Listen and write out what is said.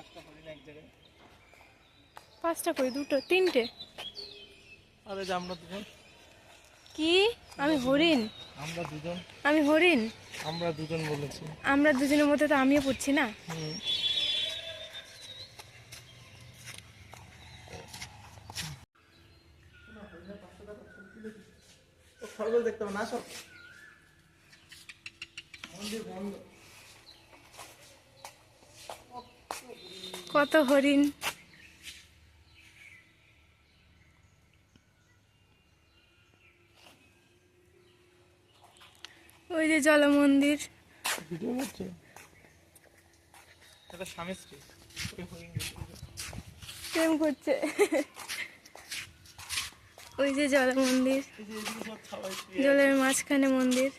পাঁচটা হরিণ এক জায়গায়। পাঁচটা করে দুটো তিনটে? আরে যে আমরা দুজন। কি? আমি হরিণ? আমরা দুজন। আমি হরিণ? আমরা দুজন বলেছি। আমরা দুজনের মধ্যে তো আমিও পড়ছি না। হুম। খরগোশ দেখতে হবে না সব মন্দির বন্ধ। কত হরিণ? ওই যে জল মন্দির। প্রেম করছে। ওই যে জল মন্দির জলের মাঝখানে মন্দির।